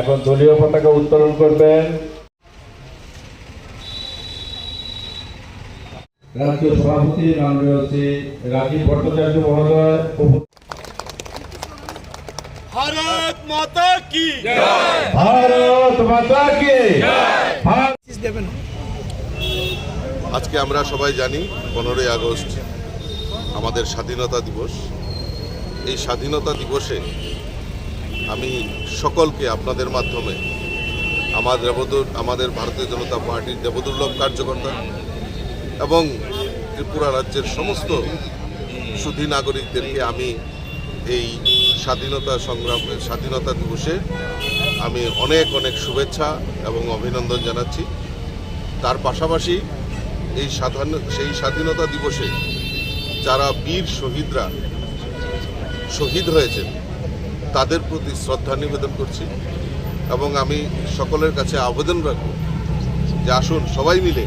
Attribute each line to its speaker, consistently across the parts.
Speaker 1: এখন দলীয় পতাকা উত্তোলন করবেন। রাষ্ট্রীয় সভাপতি রাজীব ভট্টাচার্য
Speaker 2: আজকে আমরা সবাই জানি পনেরোই আগস্ট আমাদের স্বাধীনতা দিবস। এই স্বাধীনতা দিবসে আমি সকলকে আপনাদের মাধ্যমে আমার দেবদুর আমাদের ভারতীয় জনতা পার্টির দেবদুর্লভ কার্যকর্তা এবং ত্রিপুরা রাজ্যের সমস্ত সুধী নাগরিকদেরকে আমি এই স্বাধীনতা সংগ্রাম, স্বাধীনতা দিবসে আমি অনেক অনেক শুভেচ্ছা এবং অভিনন্দন জানাচ্ছি। তার পাশাপাশি এই সাধারণ, সেই স্বাধীনতা দিবসে যারা বীর শহীদরা শহীদ হয়েছেন তাদের প্রতি শ্রদ্ধা নিবেদন করছি এবং আমি সকলের কাছে আবেদন রাখব যে আসুন সবাই মিলে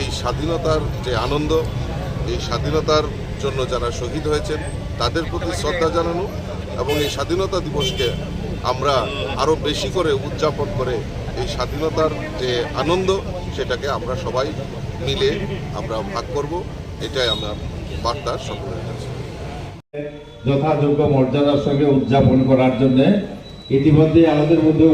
Speaker 2: এই স্বাধীনতার যে আনন্দ, এই স্বাধীনতার জন্য যারা শহীদ হয়েছেন, তাদের প্রতি শ্রদ্ধা জানানো এবং এই স্বাধীনতা দিবসকে আমরা আরও বেশি করে উদযাপন করে এই স্বাধীনতার যে আনন্দ, সেটাকে আমরা সবাই মিলে আমরা ভাগ করব। এটাই আমার বার্তা সকলের কাছে।
Speaker 1: যথাযোগ্য মর্যাদার সঙ্গে উদযাপন করার জন্য ইতিমধ্যে আমাদের মধ্যে